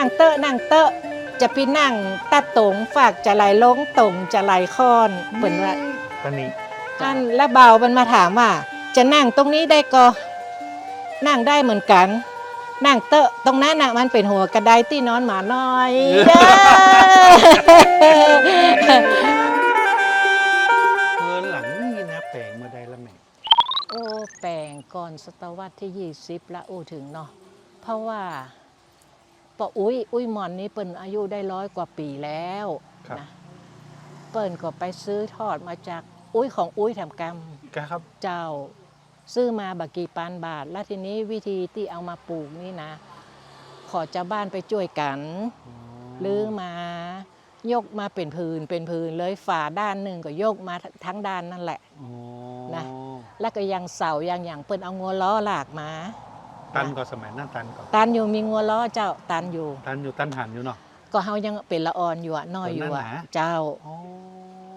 นั่งเตอะนั่งเตอะจะไปนั่งตัดตรงฝากจะไหลลงตรงจะไหลค้อนเปิ่นว่าตอนนี้อันและเบามันมาถามว่า จะนั่งตรงนี้ได้ก็นั่งได้เหมือนกัน นั่งเตอะตรงนั้นน่ะมันเป็นหัวกระไดที่นอนหมาน้อยเด้อเออหลังนี่นะแปลงมาได้ละแม่โอ้แปลงก่อนศตวรรษที่ 20 ละโอ้ถึงเนาะเพราะว่า ปออุ้ยอุ้ยหมอนนี้เปิ่นอายุได้ร้อยกว่าปีแล้วครับนะเปิ่นก็ไปซื้อทอดมาจากอุ้ยของอุ้ยทำกรรมครับเจ้าซื้อมาบักกี่ปานบาท แล้วทีนี้วิธีที่เอามาปลูกนี่นะ ขอเจ้าบ้านไปช่วยกันหรือมายกมาเป็นพื้นเป็นพื้นเลยฝาด้านหนึ่งก็ยกมาทั้งด้านนั่นแหละอ๋อนะแล้วก็ยังเสายังอย่างเปิ้นเอางัวล้อลากมา ตันก็สมัยนั้นตันก็ตันอยู่มีงัวล้อเจ้าตันอยู่ ตันอยู่ตันหันอยู่เนาะก็เฮายังเป็นละออนอยู่อะน้อยอยู่อะตอนนั้นนะเจ้าอ๋อ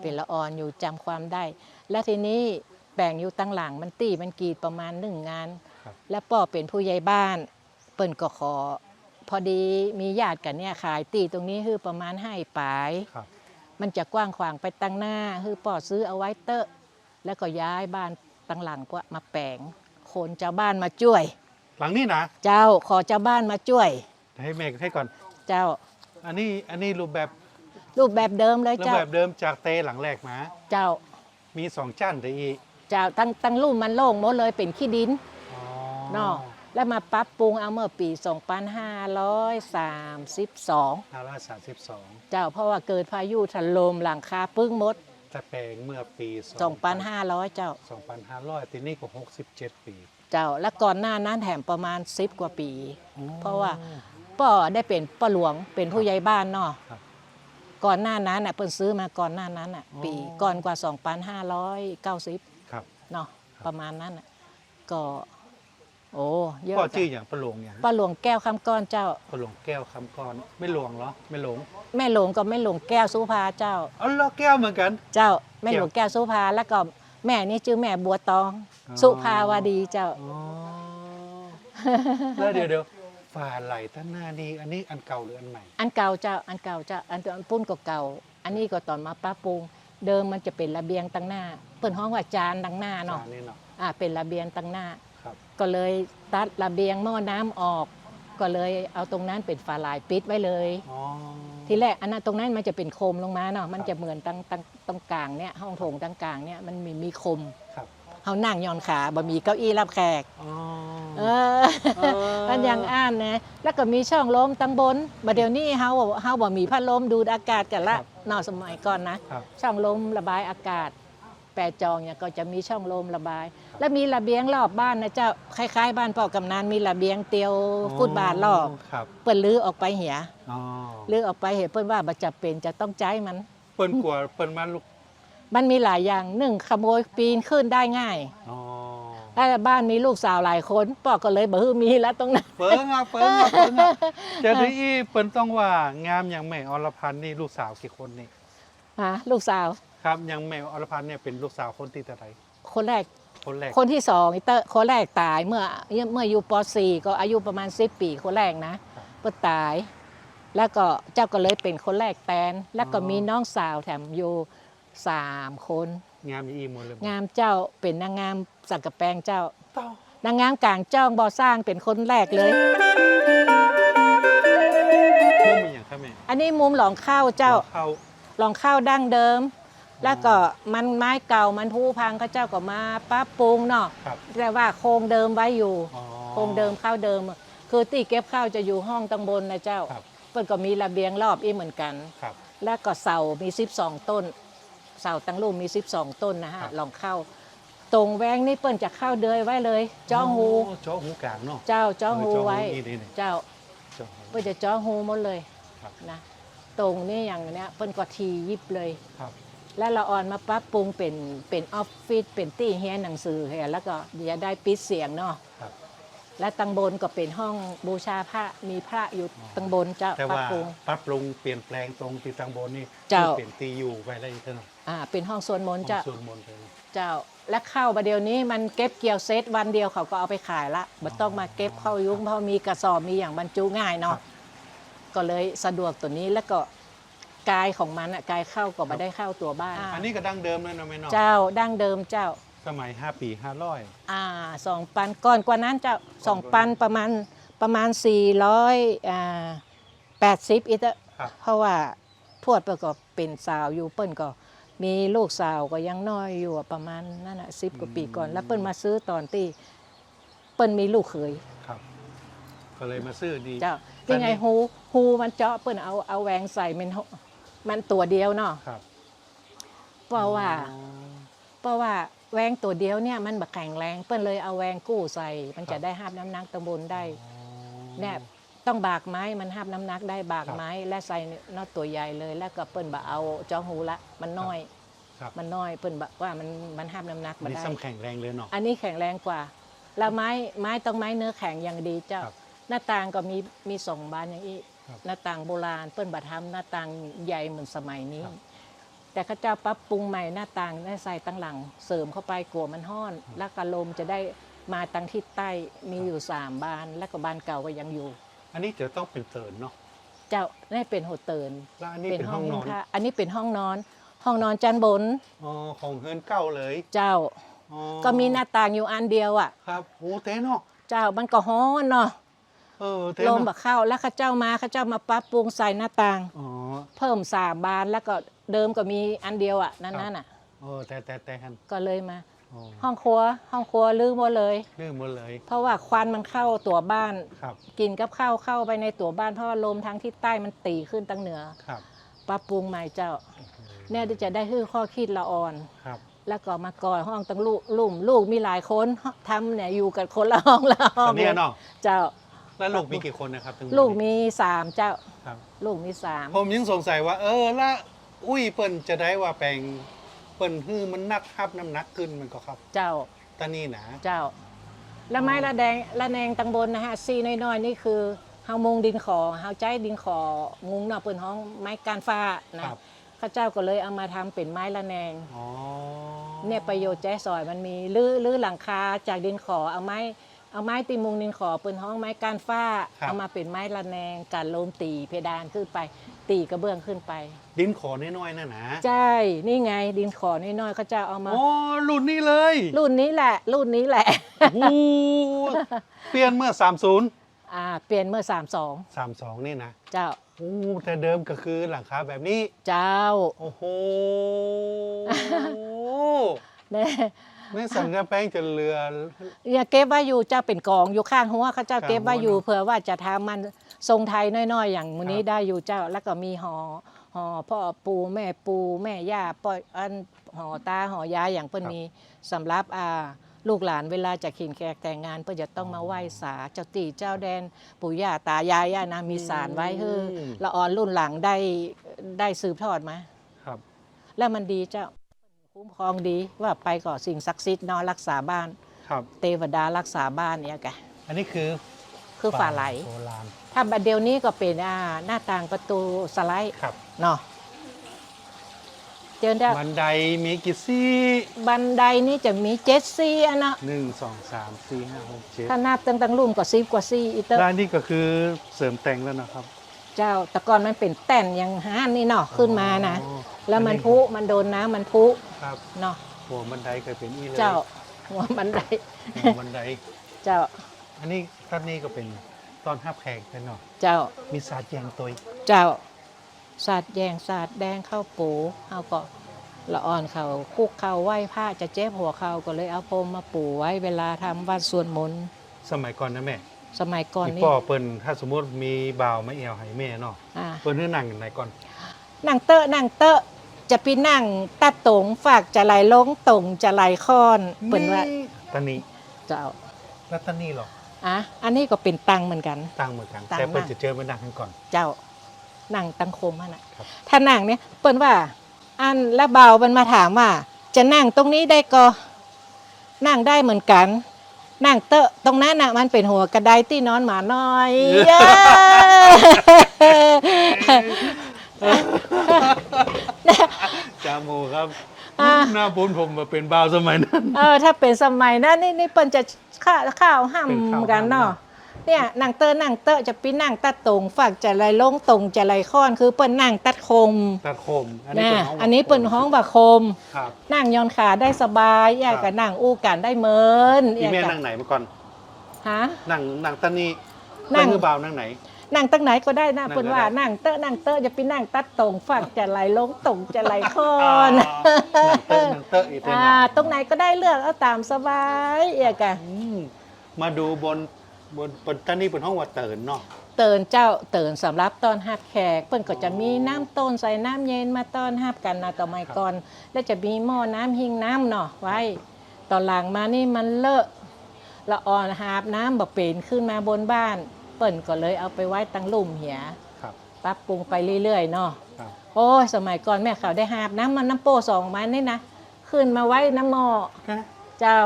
เป็นละออนอยู่จำความได้ และทีนี้แบ่งอยู่ตั้งหลังมันตีมันกรีดประมาณหนึ่งงานครับและป่อเป็นผู้ใหญ่บ้าน เปิ้นก็ขอ พอดีมีญาติกันเนี่ยขายตีตรงนี้คือประมาณให้ปลายครับมันจะกว้างขวางไปตั้งหน้าคือป่อซื้อเอาไว้เตอะ แล้วก็ย้ายบ้านตั้งหลังก็มาแปลงคนเจ้าบ้านมาช่วย หลังนี้นะเจ้าขอเจ้าบ้านมาช่วย ให้แม่ให้ก่อน เจ้า อันนี้อันนี้รูปแบบรูปแบบเดิมเลยรูปเจ้าแบบเดิมจากเตหลังแรกมา เจ้ามีสองจ้านแต่อีกเจ้าตั้งตั้งรูปมันโล่งหมดเลยเป็นขี้ดินอ๋อเนาะแล้วมาปรับปรุงเอาเมื่อปี 2532ห้าร้อยสามสิบสองเจ้าเพราะว่าเกิดพายุถล่มหลังคาปึ้งหมด แต่แปลงเมื่อปี2,500เจ้าสองพันห้าร้อยทีนี้ก็หกสิบเจ็ดปี เจ้า และก่อนหน้านั้นแถมประมาณ10กว่าปี เพราะว่าป้อได้เป็นป้าหลวงเป็นผู้ใหญ่บ้านเนาะครับก่อนหน้านั้นน่ะเพิ่นซื้อมาก่อนหน้านั้นน่ะอ๋อปีก่อนกว่า 2,590ครับเนาะประมาณนั้นน่ะก็โอ้เยอะพ่อชื่อจ้ะอย่างประหลวงอย่างป้าหลวงแก้วคำก้อนเจ้าประหลวงแก้วคำกรไม่หลวงเหรอไม่หลงแม่หลวงก็แม่หลวงแก้วสุภาเจ้าอ๋อแล้วแก้วเหมือนกัน เจ้าแม่หลวงแก้วสุภาแล้วก็ แม่นี่ชื่อแม่บัวตองอ๋อสุภาวดีเจ้าอ๋อแล้วเดี๋ยวเดี๋ยวฝ่าไหลท่านหน้านี่อันนี้อันเก่าหรืออันใหม่ อันเก่าเจ้าอันเก่าเจ้าอันอันปุ้นก็เก่า อันนี้ก็ตอนมาปรับปรุงเดิมมันจะเป็นระเบียงตั้งหน้า เปิดห้องว่าจานตั้งหน้าเนาะจานนี่เนาะอ่าเป็นระเบียงตั้งหน้า ครับก็เลยตัดระเบียงหม้อน้ำออก ก็เลยเอาตรงนั้นเป็นฝาลายปิดไว้เลย อ๋อ ทีแรกอันนั้นตรงนั้นมันจะเป็นโคมลงมาเนาะมันจะเหมือนตั้งตั้งตรงกลางเนี่ยห้องโถงตั้งกลางเนี่ยมันมีมีคมครับเขานั่งยอนขาบ่มีเก้าอี้รับแขกอ๋อเออมันยังอ่านนะแล้วก็มีช่องลมตั้งบนบัดเดี๋ยวนี้เฮาเฮาบ่มีพัดลมดูดอากาศกันละเนอสมัยก่อนนะครับช่องลมระบายอากาศ แปรจองเนี่ยก็จะมีช่องลมระบาย แล้วมีระเบียงรอบบ้านนะเจ้าคล้ายๆ บ้านพ่อกำนันมีระเบียงเตียวฟุตบาทรอบครับเปิ้นลื้อออกไปเหียอ๋อลื้อออกไปเหียเปิ้นว่าบ่จะเป็นจะต้องใจมัน เปิ้นกลัวเปิ้นมาลูกมันมีหลายอย่างหนึ่งขโมยปีนขึ้นได้ง่ายอ๋อแล้วบ้านมีลูกสาวหลายคนพ่อก็เลยบ่ฮือมีแล้วตรงนั้นเปิ้งอะเปิ้งอะเปิ้งอะเจอที่อีเปิ้นต้องว่างามอย่างแม่อรพันธ์นี่ลูกสาวกี่คนนี่ฮะลูกสาว ครับอย่างแม่อรพันธ์เนี่ยเป็นลูกสาวคนที่เท่าไหร่คนแรกคนแรกคนที่สองอีเตอร์คนแรกตายเมื่อเมื่ออยู่ป .4 ก็อายุประมาณ10ปีคนแรกนะเพิ่นตาย แล้วก็เจ้าก็เลยเป็นคนแรกแตนแล้วก็มีน้องสาวแถมอยู่สามคน งามอย่างอีหมดเลยงามเจ้าเป็นนางงามสักกะแปลงเจ้าเต้านางงามกลางจ้องบ่อสร้างเป็นคนแรกเลยมุมมีอย่างครับแม่อันนี้มุมหลองข้าวเจ้าเข้าลองข้าวดั้งเดิม แล้วก็มันไม้เก่ามันผู้พังเขาเจ้าก็มาปรับปรุงเนาะครับ แต่ว่าโครงเดิมไว้อยู่ อ๋อ โครงเดิมข้าวเดิมอะคือตีเก็บข้าวจะอยู่ห้องตังบนนะเจ้าครับเปิ้นก็มีระเบียงรอบอีกเหมือนกัน ครับ แล้วก็เสา มี 12 ต้น เสาตั้งรูปมี 12 ต้นนะฮะ ครับ ลองเข้า ตรงแวงนี่เปิ้นจะเข้าเดยไว้เลย จ้อหูโเจ้าหูกลางเนาะ เจ้าจ้อหูเออจ้อหูไว้อีนี่นี่ เจ้าเจ้าหู เปิ้นจะจ้อหูหมดเลยครับ นะ ตรงนี้อย่างเนี้ยเปิ้นก็ทียิบเลย ครับ แล้วเราออนมาปรับปรุงเป็นเป็นออฟฟิศเป็นตี้เฮียนหนังสือให้แล้วก็จะได้ปิดเสียงเนาะครับ และตังบนก็เป็นห้องบูชาพระมีพระอยู่ตังบนเจ้าแต่ปรับว่าปรุง ปรับปรุงเปลี่ยนแปลงตรงที่ตังบนนี่เจ้า เปลี่ยนตีอยู่ไปแล้วอีกเท่านั้นอ่าเป็นห้องสวดมนต์เจ้า ส่วนมนต์ไปเลย เจ้าและเข้าประเดี๋ยวนี้มันเก็บเกี่ยวเซตวันเดียวเขาก็เอาไปขายละไม่ต้องมาเก็บเข้ายุ้งเพราะมีกระสอบมีอย่างบรรจุง่ายเนาะก็เลยสะดวกตัวนี้แล้วก็ กายของมันอะกายเข้าก็มาได้เข้าตัวบ้าน อันนี้ก็ดั้งเดิมเลยเนาะแม่เนาะเจ้าดั้งเดิมเจ้า สมัย 5 ปี 500 อ่าสองปันก่อนกว่านั้นเจ้าสองปันประมาณประมาณ 400อ่า80อีกอะครับ เพราะว่าทวดเปิ้นก็เป็นสาวอยู่เปิ้นก็ มีลูกสาวก็ยังน้อยอยู่อะประมาณนั่นน่ะสิบกว่าปีก่อน แล้วเปิ้นมาซื้อตอนที่เปิ้นมีลูกเขย ครับ ก็เลยมาซื้อดี เจ้าตอนนี้ ยังไงฮูฮูมันเจาะเปิ้นเอาเอาแหวงใส่มันโห มันตัวเดียวเนาะครับเพราะว่าอ๋อเพราะว่าแหวงตัวเดียวเนี่ยมันบักแข็งแรงเปิ้นเลยเอาแหวงกู้ใส่ มันครัจะบได้ห้าบน้ำหนักตำบลได้อ๋อเนี่ยต้องบากไม้มันห้าบน้ำหนักได้บากครับไม้และใส่นอตตัวใหญ่เลย แล้วก็เปิ้นบะเอาเจ้าหูละ มันน้อย ครับ มันน้อยเปิ้นบอกว่ามันมันห้ามน้ำหนักอันมานี้ได้ ซ้ำแข็งแรงเลยเนาะ อันนี้แข็งแรงกว่า แล้วไม้ไม้ต้องไม้เนื้อแข็งอย่างดีเจ้า ครับ หน้าต่างก็มีมีสองบานอย่างนี้ครับ หน้าต่างโบราณเปิ้นบัทำหน้าต่างใหญ่เหมือนสมัยนี้ครับแต่เข้าเจ้าปรับปรุงใหม่หน้าต่างได้ใส่ตั้งหลัง เสริมเข้าไปกลัวมันห้อน แล้วก็ลมจะได้มาตั้งทิศใต้มีอยู่สามบาน แล้วก็บานเก่าก็ยังอยู่ อันนี้จะต้องเป็นเติร์นเนาะเจ้าได้เป็นโฮเติร์นแล้วอันนี้เป็นห้องนอนค่ะอันนี้เป็นห้องนอน ห้องนอนจันบนอ๋อของเฮือนเก่าเลย เจ้าอ๋อก็มีหน้าต่างอยู่อันเดียวอะ ครับโอ้เต้เนาะเจ้ามันก็ฮ้อนเนาะเออเต้ลมเนาะบักเข้าแล้วเข้าเจ้ามาเข้าเจ้ามาปรับปรุงใส่หน้าต่าง อ๋อเพิ่มสามบานแล้วก็เดิมก็มีอันเดียวอะนั่นครับนั่นอะเออแต่แต่แต่ฮันก็เลยมา อ๋อห้องครัว ห้องครัวลืมหมดเลยลืมหมดเลยเพราะว่าควันมันเข้าตัวบ้าน ครับกินกับข้าวเข้าไปในตัวบ้านเพราะว่าลมทางทิศใต้มันตีขึ้นตั้งเหนือครับปรับปรุงใหม่เจ้าเนี่ยที่จะได้ฮื้อข้อคิดละอ่อน ครับแล้วก็มาก่อนห้องตั้งลูกลุ่มลูกมีหลายคนทำเนี่ยอยู่กับคนละห้องละห้ตอองนนี้เนาะเจ้า แล้วลูกมีกี่คนนะครับถึงลูกมีสามเจ้าครับ ลูกมีสามผมยังสงสัยว่า เออและอุ้ยเปิ้นจะได้ว่าแปลงเปิ้นฮื้อมันนักครับน้ำหนักขึ้นมันก็ครับ เจ้าตอนนี้นะเจ้า แล้วไม้ละแดงละแนงตังบนนะฮะซีน้อยๆนี่คือเฮามุงดินขอเฮาใจดินขอมุงเนาะเปิ้นห้องไม้การฟ้านะครับข้าเจ้าก็เลยเอามาทำเป็นไม้ละแนงอ๋อเนี่ยประโยชน์แจ้ซอยมันมีลื้อลื้อหลังคาจากดินขอเอาไม้ เอาไม้ตีมุงดินขอเปิ้นห้องไม้การฟ้าเอามาเป็นไม้ละแนงการโลมตีเพดานขึ้นไป ตีกระเบื้องขึ้นไป ดินขอน้อยๆน่ะนะใช่ นี่ไงดินขอน้อยๆเขาเจ้าเอามาอ๋อรุ่นนี้เลยรุ่นนี้แหละ รุ่นนี้แหละ โอ้โหเปลี่ยนเมื่อ 30 อ่า เปลี่ยนเมื่อ 32 32 นี่นะเจ้า โอ้แต่เดิมก็คือหลังคาแบบนี้ เจ้าโอ้โห เนี่ย ไม่สัญญาแป้งจะเรือ อย่าเก็บไว้อยู่เจ้าเป็นกองอยู่ข้างหัวเขาเจ้าข้างหัวเก็บไว้อยู่เนอะเผื่อว่าจะทำมันทรงไทยน้อยๆ อย่างมื้อนี้ครับได้อยู่เจ้าแล้วก็มีห่อห่อพ่อปูแม่ปูแม่ย่าป้อยอันห่อตาห่อยายอย่างเพิ่นมีสำหรับอ่าลูกหลานเวลาจะขินแขกแต่งงานเพื่อจะต้องมาไหว้สาเจ้าตีเจ้าแดน ปู่ย่าตายายย่านะมีสารไว้เฮ้อละออนรุ่นหลังได้ได้สืบทอดมา ครับ แล้วมันดีเจ้า คุ้มครองดีว่าไปก่อสิ่งศักดิ์สิทธิ์เนอนรักษาบ้าน ครับ เทวดารักษาบ้านเนี่ยแกอันนี้คือคือฝาไหล โบราณถ้าบัดเดียวนี้ก็เป็นอ่าหน้าต่างประตูสไลด์ครับ เนาะเจอได้บันไดมีกี่ซี่บันไดนี่จะมีเจ็ดซี่อะเนาะหนึ่งสองสามสี่ห้าหกเจ็ดถ้านับตั้งตั้งรุ่มก็สิบกว่าซี่อีเตอร์ ด้านนี้ก็คือเสริมแต่งแล้วนะครับ เจ้าแต่ก่อนมันเป็นแต้นอย่างห้านนี่เนาะขึ้นมานะ อ๋อแล้วมันพุมันโดนน้ำมันพุ ครับเนาะหัวบันไดเคยเป็นอีเลยเจ้าหัวบันไดหัวบันไดเจ้า อันนี้ด้านนี้ก็เป็นตอนห้าบแขกเป็นเนาะเจ้ามีสาดแยงตัวเจ้าสาดแยงสาดแดงเข้าปูเอาก็ละอ่อนเขาคุกเขาไหว้ผ้าจะเจ็บหัวเขาก็เลยเอาพรมมาปูไว้เวลาทำวัดสวดมนต์สมัยก่อนนะแม่สมัยก่อนพี่นี่ป่อเปิ้นถ้าสมมติมีบ่าวมาเอวให้แม่เนาะอ่าเปิ้นให้นั่งอยู่ไหนก่อนนั่งเตอะนั่งเตอะ จะปีนั่งตัดตรงฝากจะไหลลงตรงจะไหลค้อนเปิ่นว่าตอนนี้เจ้าแล้วตอนนี้หรออะอันนี้ก็เป็นตังเหมือนกัน ตั้งเหมือนกันตั้งแต่เปิ้นมากจะเจอมานั่งกันก่อน เจ้านั่งตังโคมฮะน่ะครับถ้านั่งเนี่ยเปิ้นว่า อันแล้วเบามันมาถามว่า จะนั่งตรงนี้ได้ก็นั่งได้เหมือนกันนั่งเตอะตรงนั้นน่ะมันเป็นหัวกระไดที่นอนหมาน้อยเย้ จาโมครับอ่า หน้าปุ้นผมมาเป็นบ่าวสมัยนั้น เออถ้าเป็นสมัยนั้นนี่นี่เปิ้นจะข้าวข้าวห้เป็นข้าวำกันเนาะห้เนี่ยนางเตอร์นางเตอร์จะปีนั่งตัดตรงฝากจะไรลงตรงจะไรค้อนคือเปิ้นนั่งตัดคมตะโคมนะเป็ห้งอันนี้เปิ้นห้องบะคมครับนั่งยอนขาได้สบายแยกครักับบนั่งอู้กันได้เหมินพี่แม่กันั่งไหนมาก่อน ฮะ นั่งนั่งตะนี่นั่นั่งงคือเบานั่งไหน นั่งตั้งไหนก็ได้นะนั่งเปิ้นว่าก็ได้นั่งเตอร์นั่งเตอร์จะปีนั่งตัดตรงฝากจะไรลงตรงจะไรค้อนนั่งเตอะนั่งเตอะอีกเต็มอ่าตรงไหนก็ได้เลือกเอาตามสบายเอียกะอืมมาดูบนบนบนตะนี่บนห้องวัดเตินเนาะเตือนเจ้าเตือนสำหรับต้อนรับแขกเปิ้นก็จะมีน้ำต้นใส่น้ำเย็นมาต้อนรับกันนะต่อไมก่อน แล้วจะมีหม้อน้ำหิงน้ำเนาะไว้ ตอนหลังมานี่มันเลอะละอ่อนหาบน้ำบ่เป็นขึ้นมาบนบ้านเปิ้นก็เลยเอาไปไว้ตั้งลุ่มเหียครับปรับปรุงไปเรื่อยๆเนาะครับโอ้ยสมัยก่อนแม่เขาได้หาบน้ำมันน้ำโป้สองไม้นี่นะขึ้นมาไว้น้ำหม้อเจ้า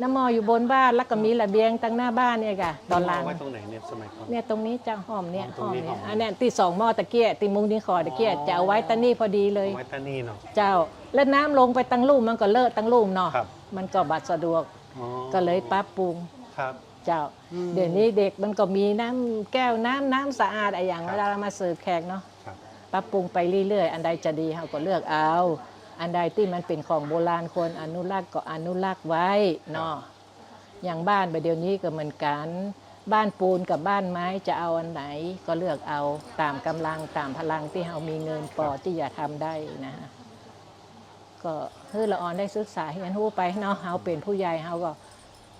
น้ำหม้ออยู่บนบ้านแล้วก็มีระเบียงตั้งหน้าบ้านเนี่ยกะตอนหลังเาไว้ตรงไหนเนี่ยสมัยก่อนเนี่ยตรงนี้เจ้าหอมเนี่ยอ๋หออตรงมนี้เนี่ยหอมอันเนี้ยตีสองหม้อตะเกียตีมุงดินคอตะเกียอ๋อจะเอาไว้ตะนี่พอดีเลยเอาไว้ตะนี่เนาะเจ้าแล้วน้ำลงไปตั้งลูมมันก็เลอะตั้งลูมเนาะครับมันก็บัดสะดวกอ๋อก็เลยปรับปรุงครับ เจ้าอืมเดี๋ยวนี้เด็กมันก็มีน้ำแก้วน้ำน้ำสะอาดอะไรอย่างครับเวลาเรามาเสิร์ฟแขกเนาะครับปรับปรุงไปเรื่อยๆ อันใดจะดีเราก็เลือกเอา อันใดที่มันเป็นของโบราณควรอนุรักษ์ก็อนุรักษ์ไว้เนาะอย่างบ้านไปเดี๋ยวนี้ก็เหมือนกัน บ้านปูนกับบ้านไม้จะเอาอันไหนก็เลือกเอาตามกำลังตามพลังที่เรามีเงินพอที่จะทำได้นะฮะก็ฮือละออนได้ศึกษาเรียนรู้ไปเนาะเราเป็นผู้ใหญ่เราก็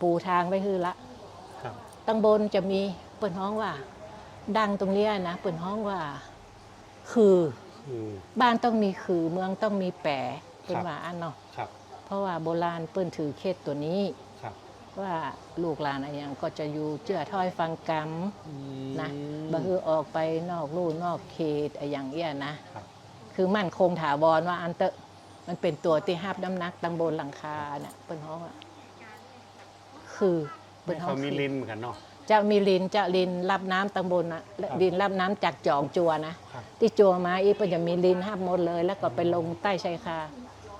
ปูทางไว้ฮือละครับ ตั้งบนจะมีเปิดห้องว่า ดังตรงเนี้ยนะเปิดห้องว่า คืออืม บ้านต้องมีคือเมืองต้องมีแปรเป็นครับ ว่าอันเนาะครับเพราะว่าโบราณเปิ้นถือเคสตัวนี้ ครับว่าลูกหลานอะไรอย่างก็จะอยู่เจือถ้อยฟังกรรมอืมนะบ่คือออกไปนอกลู่นอกเขตอะไรอย่างเงี้ยนะ ครับคือมั่นคงถาวรว่าอันเตอะมันเป็นตัวที่ห้าบน้ำหนักตังบนหลังคาเนี่ยเปิ้นห้องว่าคือ เปิ้นห้อเขางมีคือลิ้นเหมือนกันเนาะจะมีลินจะลินรับน้ำตังบนนะและครับลินรับน้ำจากจองจัวนะครับที่จัวมาอีกเปิ้นจะมีลินห้าบหมดเลย แล้วก็ไปลงใต้ชายคา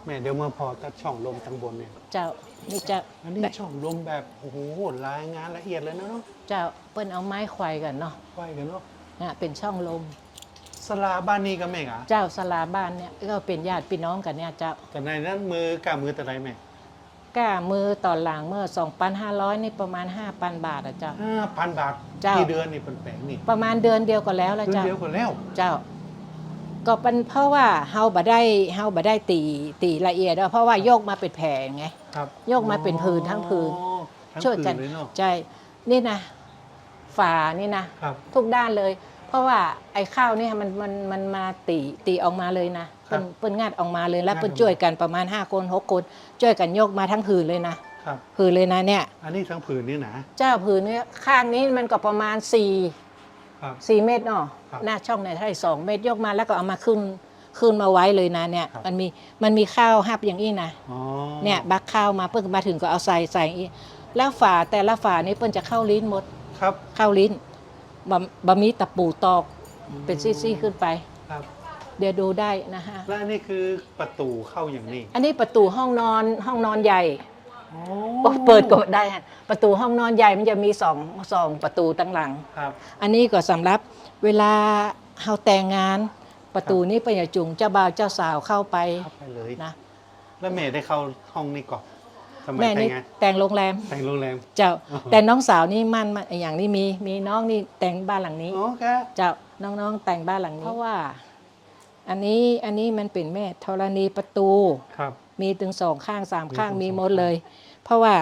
แม่เดี๋ยวเมื่อพอตัดช่องลมทางบนเนี่ยเจ้านี่จะอันนี้ช่องลมแบบโอ้โหรายงานละเอียดเลยนะเนาะเจ้าเปิ้นเอาไม้ควายกันเนาะไว้กันเนาะนะเป็นช่องลมสลาบ้านนี้ก็แม่งอะเจ้าสลาบ้านเนี่ยก็เป็นญาติพี่น้องกันเนี่ยเจ้าแต่ในนั้นมือกล้ามือแต่ไรแม่ ก้ามือต่อหลังเมื่อ 2,500 นี่ประมาณ 5,000 บาทอะเจ้า ห้าพันบาทเจ้า กี่เดือนนี่เป็นแปลงนี่ประมาณเดือนเดียวก็แล้วละเดือนเจ้า เดียวก็แล้ว เจ้า ก็เป็นเพราะว่าเฮาบ่ได้เฮาบ่ได้ตีตีละเอียดอะเพราะว่าโยกมาเป็นแผงไง ครับยกมาเป็นผืนทั้งผืน อ๋อทั้งช่วยกันผืเลยเนาะใช่นี่นะฝานี่นะ ครับ ทุกด้านเลย เพราะว่าไอ้ข้าวเนี่ยมันมันมันมาตีตีออกมาเลยนะครั เปิ้บนเปิ้นงัดออกมาเลยแล้วงัดเปิ้นออกมาช่วยกันประมาณ5คน6คนช่วยกันยกมาทั้งผืนเลยนะครับผืนเลยนะเนี่ย อันนี้ทั้งผืนนี่นะเจ้าผืนเนี่ยข้างนี้มันก็ประมาณ4ครับ4เมตรเนาะครับหน้าช่องในไทย2เมตรยกมาแล้วก็เอามาขึ้นขึ้นมาไว้เลยนะเนี่ยครับ มันมีมันมีข้าวหับอย่างนี้นะ อ๋อเนี่ยบักข้าวมาเพิ่งมาถึงก็เอาใส่ใส่อีกแล้วฝาแต่ละฝานี่เปิ้นจะเข้าลิ้นหมดครับเข้าลิ้นบะบะมีตะปูตอกเป็นซี่ๆขึ้นไป ครับ เดี๋ยวดูได้นะฮะ และอันนี้คือประตูเข้าอย่างนี้อันนี้ประตูห้องนอนห้องนอนใหญ่อ๋อโอ้เปิดก็ได้ฮะประตูห้องนอนใหญ่มันจะมีสองสองประตูตั้งหลัง ครับ อันนี้ก็สำหรับเวลาเฮาแต่งงาน ประตูนี้เป็นอย่าจุงเจ้าบ่าวเจ้าสาวเข้าไปเข้าไปเลย นะแล้วแม่ได้เข้าห้องนี้ก่อนสมัยแม่แต่นี่งงานแต่งโรงแรมแต่งโรงแรม เจ้าอ๋อ แต่น้องสาวนี่มั่นมาอย่างนี้มีมีน้องนี่แต่งบ้านหลังนี้ โอเคเจ้าน้องๆแต่งบ้านหลังนี้ เพราะว่า อันนี้อันนี้มันเป็นแม่ธรณีประตู ครับ มีถึงสองข้างสามข้างมีมีถึงสอง หมดเลย เพราะว่า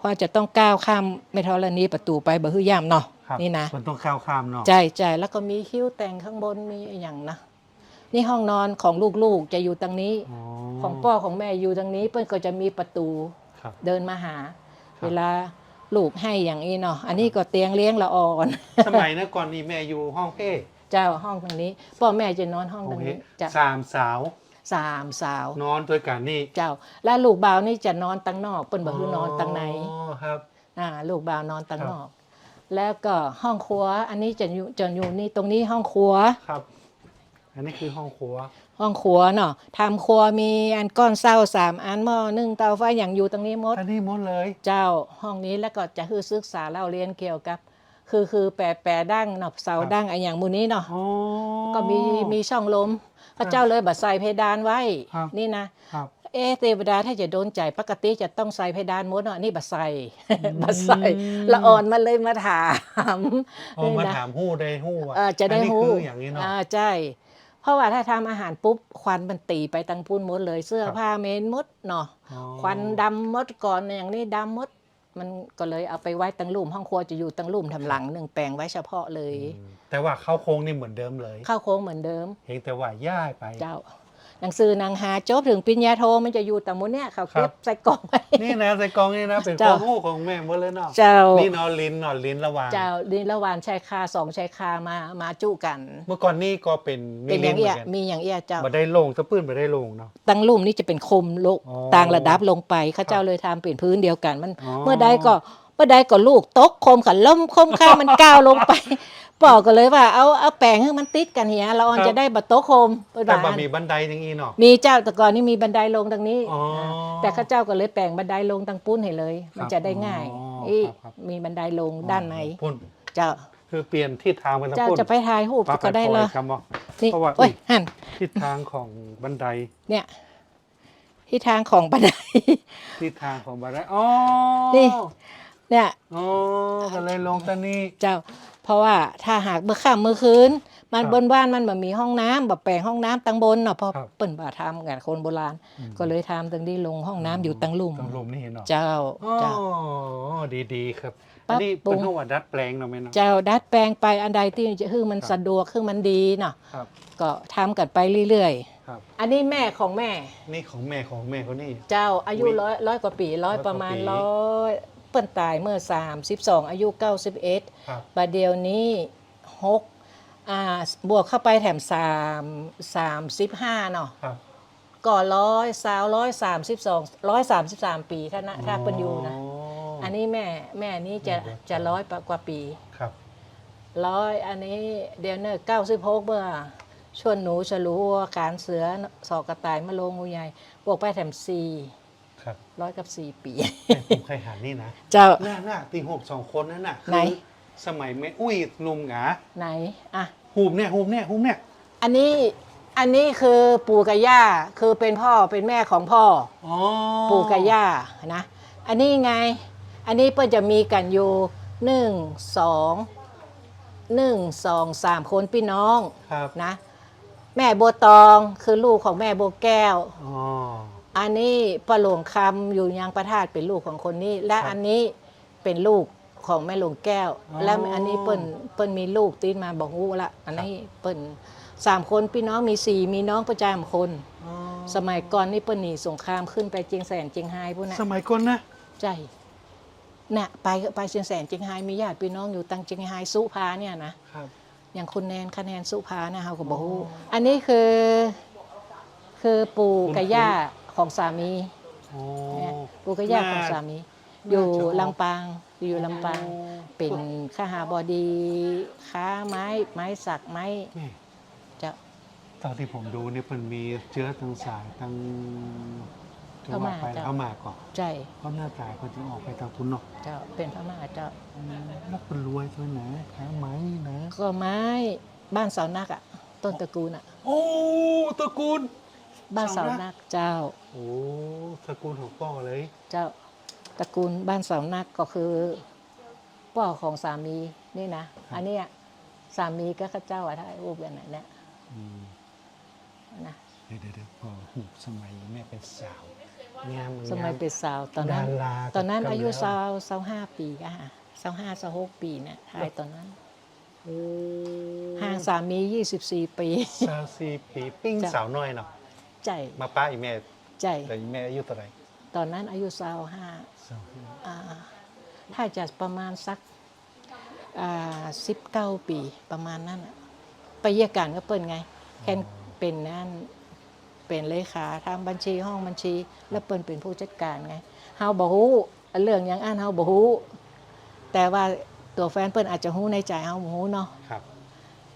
พอจะต้องก้าวข้ามแม่ธรณีประตูไปบ่ฮือย่ามเนาะครับนี่นะมันต้องเข้าข้ามเนาะ ใช่ใช่แล้วก็มีคิ้วแต่งข้างบนมีอย่างนะนี่ห้องนอนของลูกๆจะอยู่ตรงนี้อ๋อของพ่อของแม่อยู่ตรงนี้เพื่อนก็จะมีประตูครับ เดินมาหา ครับ เวลาลูกให้อย่างนี้เนาะอันนี้ก็เตียงเลี้ยงละอ่อน สมัยนะก่อนนี่แม่อยู่ห้องเพ่ เจ้าห้องตรงนี้ พ่อแม่จะนอนห้องตรงนี้จะสามสาวสามสาวนอนด้วยกันนี่เจ้า และลูกบ่าวนี่จะนอนตังนอกเปิ้นบอกคือนอนตังในอ๋อครับอ่าลูกบ่าวนอนตังครับนอก แล้วก็ห้องครัว อันนี้จะอยู่จะอยู่นี่ตรงนี้ห้องครัวครับ อันนี้คือห้องครัว ห้องครัวเนาะทำครัวมีอันก้อนเศร้าสามอันหม้อนึ่งเตาไฟอย่างอยู่ตรงนี้หมดอันนี้หมดเลย เจ้าห้องนี้แล้วก็จะคือศึกษาเล่าเรียนเกี่ยวกับ คือคือแปรแปรดั้งเนาะเสาดั้งไอ้อย่างมูนี้เนาะอ๋อก็มีมีช่องลมพระเจ้าเลยบัดใส่เพดานไว้ครับนี่นะครับเอะเทวดาถ้าจะโดนใจปกติจะต้องใส่เพดานมดเนาะนี่บัดใส่บัดใส่ละอ่อนมาเลยมาถามเอามานี่นะถามหู้ได้หู้ว่าเออจะได้นนี้หู้คืออย่างนี้เนาะอ่าใช่เพราะว่าถ้าทำอาหารปุ๊บควันมันตีไปตังพูนหมดเลยเสื้อครับผ้าเมนหมดเนาะอ๋อควันดำหมดก่อนอย่างนี้ดำหมด มันก็เลยเอาไปไว้ตังลุ่มห้องครัวจะอยู่ตังลุ่มทำหลังหนึ่งแปลงไว้เฉพาะเลยอืมแต่ว่าเข้าโค้งนี่เหมือนเดิมเลย เข้าโค้งเหมือนเดิมเพียงแต่ว่าย่ายไป เจ้า หนังสือนางหาจบถึงปริญญาโทมันจะอยู่แต่มุนเนี่ยเขาครัเก็บบใส่กล่องไว้ นี่นะใส่กล่องนี่นะเป็นเจ้าของหู้ของแม่หมดเลยเนาะเจ้านี่เนอนลิ้นเนอนลิ้นระหว่างเจ้าดินละวานชายคาสองชายคามามาจุกัน เมื่อก่อนนี่ก็เป็นมีเป็นอลิ้ย่านงเหมืเอี้อยนกันมีอย่างเอี้ยเจ้ามาได้ลงตะปื้นมาได้ลงเนาะตั้งลุ่มนี่จะเป็นคมโลกอ๋อต่างระดับลงไปเข้าเจ้าเลยทำเป็นพื้นเดียวกันมันอ๋อเมื่อใดก็เมื่อใดก็ลูกตกคมขันล้มคมข้ามันก้าวลงไป บอกก็เลยว่าเอาเอาแปลงให้มันติดกันเหียเราออนจะได้บัตโตะคมเปิดแต่บาบะนมีบันไดอย่างนี้เนาะ มีเจ้าแต่ก่อนนี่มีบันไดลงตรงนี้อ๋ออ่าแต่ข้าเจ้าก็เลยแปลงบันไดลงตั้งปุ้นให้เลย มันจะได้ง่ายอ๋ออีครับ มีบันไดลงด้านในพุ่นเจ้าคือเปลี่ยนทิศทางไปทางเจ้าพุ่นจะไปถ่ายรูปปั๊บก็ได้ปเลล่ยครับบอกนี่เพราะว่าโอ้ยอุ๊ยหันทิศทางของบันไดเนี่ยที่ทางของบันได ทิศทางของบันไดอ๋อนี่ เนี่ย อ๋อก็เลยลงตอนนี้ เจ้า เพราะว่าถ้าหากเมื่อค่ำเมื่อคืนมันครับบนบ้านมันแบบมีห้องน้ำแบบแปลงห้องน้ำตังบนเนาะเพราะครับเปิ่นบ่าทำกันคนโบราณ อืม ก็เลยทำตังที่ลงห้องน้ำอยู่ตังลุ่ม ตังลมนี่เห็นเนาะเจ้าอ๋อเจ้า ดีๆครับปั๊อันบนี้ปรุเป็นงห้องว่าดัดแปลงเนาะแม่เนาะ เจ้าดัดแปลงไปอันใดที่จะคือมันครับ สะดวกคือมันดีเนาะครับ ก็ทำกันไปเรื่อยครับ ๆ อันนี้แม่ของแม่ นี่ของแม่ของแม่เขานี่ เจ้าอายุอุ๊ยร้อยร้อยกว่าปีร้อยร้อยกว่าประมาณปี ร้อย เปิ้นตายเมื่อ 32 อายุ 91ครับบาดเดียวนี้ 6 อ่า บวกเข้าไปแถม 3 35 เนาะครับก็ร้อยสาวร้อยสามสิบสองร้อยสามสิบสามปีถ้านะถ้าเป็นอยู่นะ อันนี้แม่แม่นี้จะเดี๋ยวจะร้อยกว่าปีครับร้อยอันนี้เดี๋ยวเนอเก้าสิบหกเมื่อชวนหนูฉลูวัวการเสือสอกกระต่ายมะโรงงูใหญ่บวกไปแถมสี่ค รับร้อยกับสี่ปีแม่ผมเคยหันนี่นะเจ้า หน้าหน้าตีหกสองคนนั่นน่ะไหน คือสมัยแม่อุ้ยหนุ่มหงาไหนอะ หูมเนี่ยหูมเนี่ยหูมเนี่ยอันนี้อันนี้คือปู่กับย่าคือเป็นพ่อเป็นแม่ของพ่ออ๋อปู่กับย่านะ อันนี้ไง อันนี้เปิ้นจะมีกันอยู่หนึ่งสองหนึ่งสองสามคนพี่น้องครับนะ แม่บัวตองคือลูกของแม่บัวแก้ว อ๋อ อันนี้ป้าหลวงคำอยู่ยังประทาดเป็นลูกของคนนี้ และครับอันนี้เป็นลูกของแม่หลวงแก้ว อ๋อแล้วอันนี้เปิ้นเปิ้นมีลูกตีนมาบอกงูละ อันนี้เปิ้นสามคนพี่น้องมีสี่มีน้องประจามคนอ๋อสมัยก่อนนี่เปิ้นหนีสงครามขึ้นไปเจียงแสนเจียงไฮ้พวกนั้นสมัยก่อนนะใช่น่ะไปไปเชียงแสนเจียงไฮ้มีญาติพี่น้องอยู่ตังเจียงไฮ้สุภาเนี่ยนะ ครับ อย่างคุณแนนคะแนนสุภานะเขาก็บอกอ๋ออันนี้คือ คือปู่กับย่า ของสามีอ๋อเนี่ยปู่กับย่าของสามีอยู่น่าจะลำปางอยู่ลำปาง เป็นข้าหาบดี ค้าไม้ไม้สักไม้แม่จะ ตอนที่ผมดูเนี่ยมันมีเชื้อทางสายทางจะเข้าว่ามาไปเจ้า เข้ามาก่อนใจเพราะหน้าตาเขาจะออกไปทางทุนเนาะเจ้าเป็นพม่าเจ้าแล้วคนรวยด้วยนะค้าไม้นี่นะ ก็ไม้บ้านเสานักอะต้นตระกูลอะ โอ้ตระกูล บ้านเสานักเจ้า โอ้ตระกูลของพ่อเลย เจ้าตระกูลบ้านเสานักก็คือพ่อของสามีนี่นะ อันเนี้ยสามีก็ข้าเจ้าอะถ้ารูปแบบไหนเนี่ยอืมนะเดี๋ยวเดี๋ยวเดี๋ยวพอหูสมัยแม่เป็นสาวงามสมัยเป็นสาวตอนนั้น ดาราตอนนั้นอายุกัสาแล้ววสาวห้าปีก็ฮะสาวห้าสาวหกปีเนี่ยทายตอนนั้นโอ้ห่างสามียี่สิบสี่ปี สาวสี่ปีปิ้งจ้ะ สาวน้อยเนาะใจ มาป้าอีแม่ ใจ แต่อีแม่อายุเท่าไหร่ตอนนั้นอายุสาวห้าสาวห้าอ่าถ้าจะประมาณสักสิบเก้าปีประมาณนั้นน่ะไปเยี่ยการก็เปิ้นไง แค่นเป็นนั่นเป็นเลขาทำบัญชีห้องบัญชี แล้วเปิ้นเป็นผู้จัดการไงเฮาบ่ฮู้เรื่องอย่างอันเฮาบ่ฮู้แต่ว่าตัวแฟนเปิ้นอาจจะฮู้ในใจเฮาบ่ฮู้เนาะครับ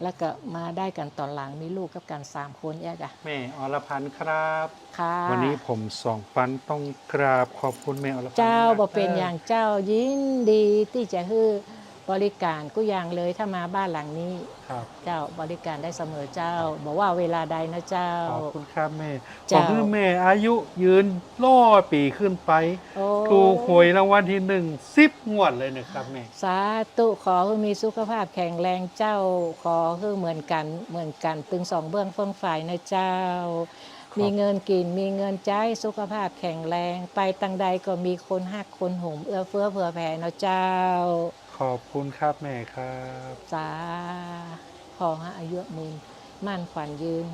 แล้วก็มาได้กันตอนหลังมีลูกกับกันสามคนแยกอะแม่อรพันธ์ครับ ค่ะวันนี้ผมสองปันต้องกราบขอบคุณแม่อรพันธ์เจ้ามกบ่เป็นอย่างเจ้ายินดีที่จะให้ บริการกูอย่างเลยถ้ามาบ้านหลังนี้ ครับเจ้าบริการได้เสมอเจ้า บอกว่าเวลาใดนะเจ้า ขอบคุณครับแม่ขอเจ้าให้แม่อายุยืนร้อยปีขึ้นไป โอ้ถูกหวยรางวัลที่หนึ่งสิบงวดเลยนะครับแม่ สาธุขอให้มีสุขภาพแข็งแรงเจ้า ขอให้เหมือนกันเหมือนกันตึงสองเบื้องเฟื่องฝ่ายนะเจ้ามีเงินกินมีเงินใช้สุขภาพแข็งแรง ไปตังใดก็มีคนหักคนหุมเอื้อเฟื้อเผื่อแผ่นะเจ้า ขอบคุณครับแม่ครับ จ้าขอให้อายุมืนมั่นขวัญยืน